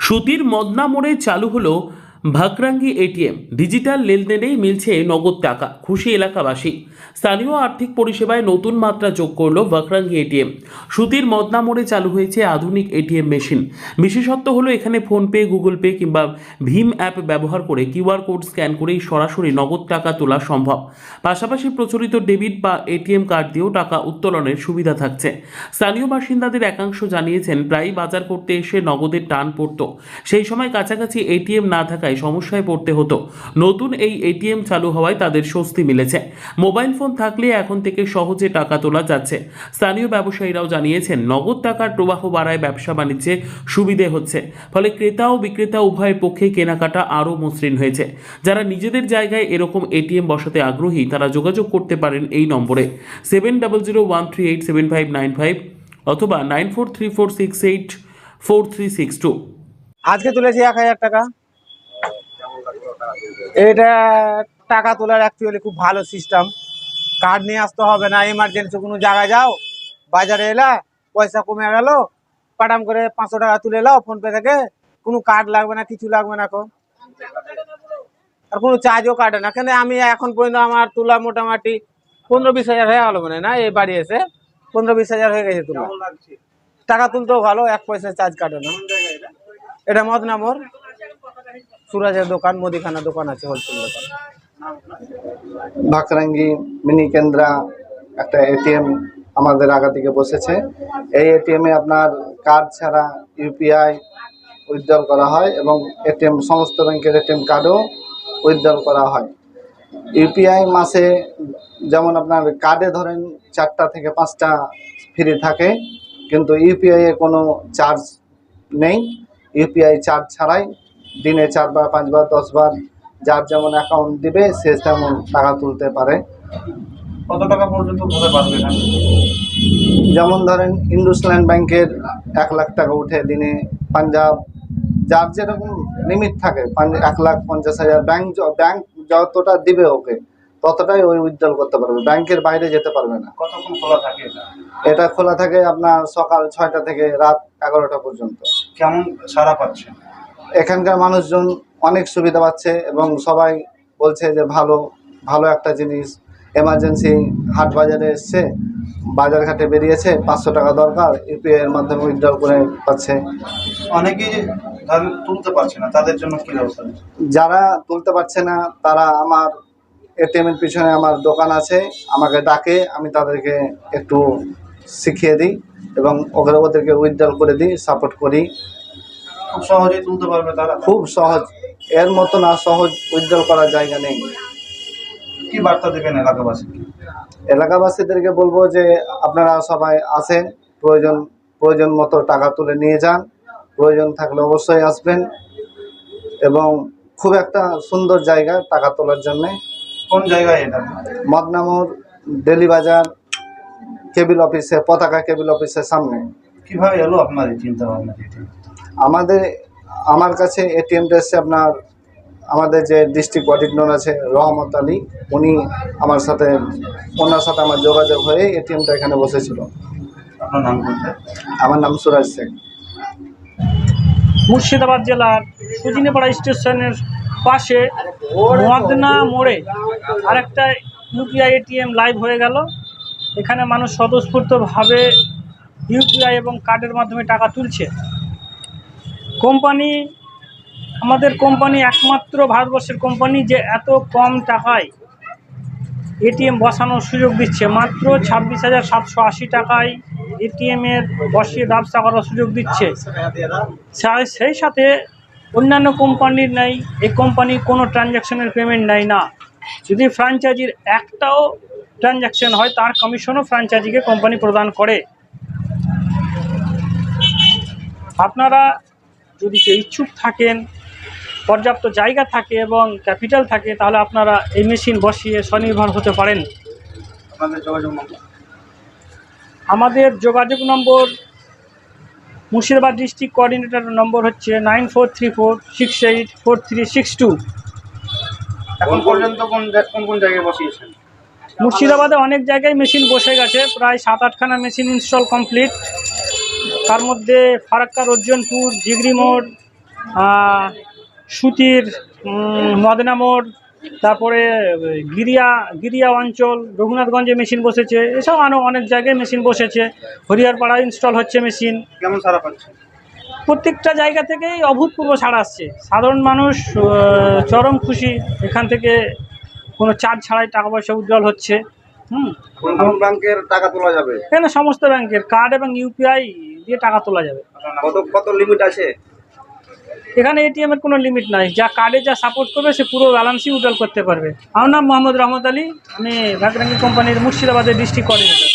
সুতির মদনা মোড়ে চালু হলো ভাকরাঙ্গি এটিএম, ডিজিটাল লেনদেনেই মিলছে নগদ টাকা। খুশি এলাকাবাসী। স্থানীয় আর্থিক পরিষেবায় নতুন মাত্রা যোগ করল ভাকরাঙ্গি এটিএম। সুতির মদনা মোড়ে চালু হয়েছে আধুনিক এটিএম মেশিন। বিশেষত্ব হলো এখানে ফোনপে, গুগল পে কিংবা ভীম অ্যাপ ব্যবহার করে কিউআর কোড স্ক্যান করেই সরাসরি নগদ টাকা তোলা সম্ভব। পাশাপাশি প্রচলিত ডেবিট বা এটিএম কার্ড দিয়েও টাকা উত্তোলনের সুবিধা থাকছে। স্থানীয় বাসিন্দাদের একাংশ জানিয়েছেন, প্রায়ই বাজার করতে এসে নগদের টান পড়তো। সেই সময় কাছাকাছি এটিএম না থাকায় সমস্যায় পড়তে হতো। নতুন এই এটিএম চালু হওয়ায় তাদের স্বস্তি মিলেছে। মোবাইল ফোন থাকলে এখন থেকে সহজে টাকা তোলা যাচ্ছে। স্থানীয় ব্যবসায়ীরাও জানিয়েছেন, নগদ টাকার প্রবাহ বাড়ায় ব্যবসা বাণিজ্যে সুবিধে হচ্ছে। ফলে ক্রেতা ও বিক্রেতা উভয়ের পক্ষে কেনাকাটা আরও মসৃণ হয়েছে। যারা নিজেদের জায়গায় এরকম এটিএম বসাতে আগ্রহী, তারা যোগাযোগ করতে পারেন এই নম্বরে। Seven double zero one three eight seven five nine five অথবা nine four three four six eight four three six two. আজকে তুলেছি এক হাজার টাকা। এটা টাকা তোলার অ্যাকচুয়ালি খুব ভালো সিস্টেম কার্ড নিয়ে আসতে হবে না এমার্জেন্সি কোনো জায়গায় যাও। বাজারে এলা, পয়সা কমে গেল, পাটাম করে পাঁচশো টাকা তুলে এলাও ফোনপে থেকে। কোনো কার্ড লাগবে না, কিছু লাগবে না এখন আর কোনো চার্জও কাটে না। কেন আমি এখন পর্যন্ত আমার তোলা মোটামুটি পনেরো বিশ হাজার হয়ে গেল মনে না, এই বাড়ি এসে। পনেরো বিশ হাজার হয়ে গেছে তোলা। টাকা তুলতেও ভালো, এক পয়সা চার্জ কাটে না। এটা মত মদনামোর সুরাজের দোকান মুদিখানা দোকান আছে হোলসেল দোকান। ভাকরাঙ্গি মিনি কেন্দ্রা, একটা এটিএম আমাদের আগা থেকে বসেছে। এই এটিএমে আপনার কার্ড ছাড়া ইউপিআই উইথড্রল করা হয় এবং এটিএম সমস্ত ব্যাংকের এটিএম কার্ডও উইথড্রল করা হয়। ইউপিআই মাসে যেমন আপনার কার্ডে ধরেন চারটা থেকে পাঁচটা ফ্রি থাকে, কিন্তু ইউপিআই এ কোনো চার্জ নেই। ইউপিআই চার্জ ছাড়াই দিনে চারবার পাঁচবার দশবার যার যেমন অ্যাকাউন্ট দিবে সে তেমন টাকা তুলতে পারে। কত টাকা পর্যন্ত তুলতে পারবে এখানে? যেমন ধরেন ইন্ডুসল্যান্ড ব্যাংকের এক লাখ টাকা উঠে দিনে পাঞ্জাব যার যেরকম লিমিট থাকে এক লাখ পঞ্চাশ হাজার ব্যাংক ব্যাংক যতটা দিবে ওকে ততটাই ওই উইথড্রল করতে পারবে। ব্যাংকের বাইরে যেতে পারবে না। কতক্ষণ খোলা থাকে এটা? খোলা থাকে আপনার সকাল ছয়টা থেকে রাত এগারোটা পর্যন্ত। কেমন সারা পাচ্ছে? এখানকার মানুষজন অনেক সুবিধা পাচ্ছে এবং সবাই বলছে যে ভালো ভালো একটা জিনিস। এমার্জেন্সি হাট বাজারে এসছে বাজার ঘাটে বেরিয়েছে পাঁচশো টাকা দরকার ইউপিআই এর মাধ্যমে উইথড্র করে পাচ্ছে। অনেকেই তুলতে পারছে না তাদের জন্য কি ব্যবস্থা যারা তুলতে পারছে না তারা আমার এটিএম এর পিছনে আমার দোকান আছে আমাকে ডাকে আমি তাদেরকে একটু শিখিয়ে দিই এবং ওগুলো ওদেরকে উইথড্র করে দিই সাপোর্ট করি। খুব সহজেই তুলতে পারবে তারা। খুব সহজ। এর মতো না সহজ উজ্জ্বল করার জায়গা নেই। কি বার্তা দেবেন এলাকাবাসী এলাকাবাসীদেরকে বলব যে আপনারা সবাই আসেন প্রয়োজন প্রয়োজন মতো টাকা তুলে নিয়ে যান। প্রয়োজন থাকলে অবশ্যই আসবেন। এবং খুব একটা সুন্দর জায়গা টাকা তোলার জন্য। কোন জায়গায় এটা? মদনামুর ডেলি বাজার কেবিল অফিসে পতাকা কেবিল অফিসের সামনে। কীভাবে এলো আপনার এই চিন্তা ভাবনা আমাদের আমার কাছে এটিএমটা এসছে আপনার আমাদের যে ডিস্ট্রিক্ট অডিটর আছে রহমত আলী উনি আমার সাথে ওনার সাথে আমার যোগাযোগ হয়ে এটিএমটা এখানে বসেছিল। আপনার নাম আমার নাম সুরাজ শেখ। মুর্শিদাবাদ জেলার সুজিনেপাড়া স্টেশনের পাশে মদনা মোড়ে আরেকটা ইউপিআই এটিএম লাইভ হয়ে গেল। এখানে মানুষ স্বতঃস্ফূর্তভাবে ইউপিআই এবং কার্ডের মাধ্যমে টাকা তুলছে। কোম্পানি, আমাদের কোম্পানি একমাত্র ভারতবর্ষের কোম্পানি যে এত কম টাকায় এটিএম বসানোর সুযোগ দিচ্ছে। মাত্র ছাব্বিশ হাজার সাতশো আশি টাকায় এটিএমের বসিয়ে ব্যবসা করার সুযোগ দিচ্ছে। সেই সাথে অন্যান্য কোম্পানির নেই এই কোম্পানি কোনো ট্রানজ্যাকশনের পেমেন্ট নেয় না। যদি ফ্র্যাঞ্চাইজির একটাও ট্রানজ্যাকশন হয়, তার কমিশনও ফ্র্যাঞ্চাইজিকে কোম্পানি প্রদান করে। আপনারা যদি কেউ ইচ্ছুক থাকেন পর্যাপ্ত জায়গা থাকে এবং ক্যাপিটাল থাকে তাহলে আপনারা এই মেশিন বসিয়ে স্বনির্ভর হতে পারেন। আমাদের যোগাযোগ number Murshidabad district coordinator number হচ্ছে nine four three four six eight four three six two. এখন পর্যন্ত কোন কোন কোন জায়গায় বসিয়েছেন? মুর্শিদাবাদে অনেক জায়গায় মেশিন বসে গেছে প্রায় সাত আটখানা মেশিন ইনস্টল কমপ্লিট। তার মধ্যে ফারাক্কা রজ্জনপুর জিগরি মোড় সুতির মদনা মোড় তারপরে গিরিয়া গিরিয়া অঞ্চল রঘুনাথগঞ্জে মেশিন বসেছে এসব আরও অনেক জায়গায় মেশিন বসেছে। হরিহরপাড়া ইনস্টল হচ্ছে মেশিন। কেমন সারা পাচ্ছে? প্রত্যেকটা জায়গা থেকেই অভূতপূর্ব ছাড় আসছে। সাধারণ মানুষ চরম খুশি এখান থেকে কোনো চার্জ ছাড়াই টাকা পয়সা উজ্জ্বল হচ্ছে। হুম। কোন কোন ব্যাংকের টাকা তোলা যাবে? এখানে সমস্ত ব্যাংকের কার্ড এবং ইউপিআই দিয়ে টাকা তোলা যাবে। কত কত লিমিট আছে? এখানে এটিএম এর কোনো লিমিট নাই। যা কার্ডে যা সাপোর্ট করবে সে পুরো ব্যালেন্সই উজ্জ্বল করতে পারবে। আমার নাম মোহাম্মদ রহমত আলী। আমি ভাগরাঙ্গি কোম্পানির মুর্শিদাবাদের ডিস্ট্রিক্ট কোঅর্ডিনেটর